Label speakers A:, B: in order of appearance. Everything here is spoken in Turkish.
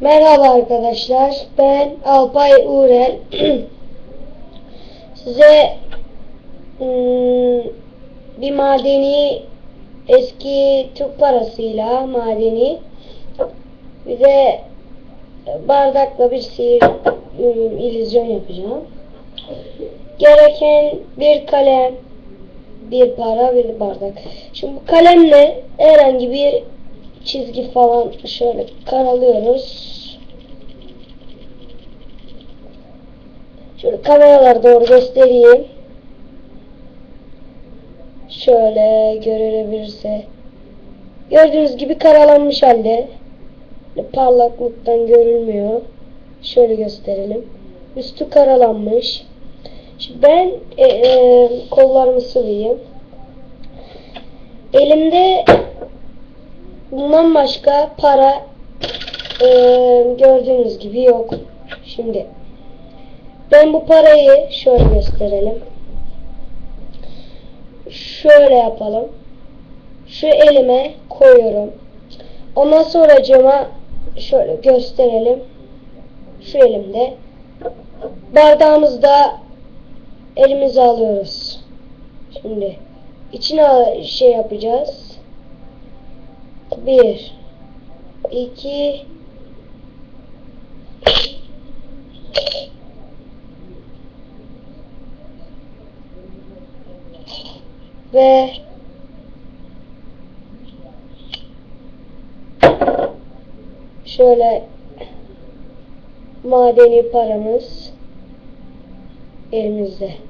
A: Merhaba arkadaşlar. Ben Alpay Uğrel. Size ım, bir madeni eski Türk parasıyla madeni bir de bardakla bir sihir ım, illüzyon yapacağım. Gereken bir kalem, bir para, bir bardak. Şimdi bu kalemle herhangi bir çizgi falan şöyle karalıyoruz. Şöyle kameralara doğru göstereyim. Şöyle görülebilirse. Gördüğünüz gibi karalanmış halde. Böyle Parlaklıktan görülmüyor. Şöyle gösterelim. Üstü karalanmış. Şimdi ben e, e, kollarımı sıvayım. Elimde bundan başka para e, gördüğünüz gibi yok. Şimdi ben bu parayı şöyle gösterelim. Şöyle yapalım. Şu elime koyuyorum. Ondan sonra cama şöyle gösterelim. Şu elimde. Bardağımızda elimize alıyoruz. Şimdi içine şey yapacağız. Bir, iki, ve şöyle madeni paramız elimizde.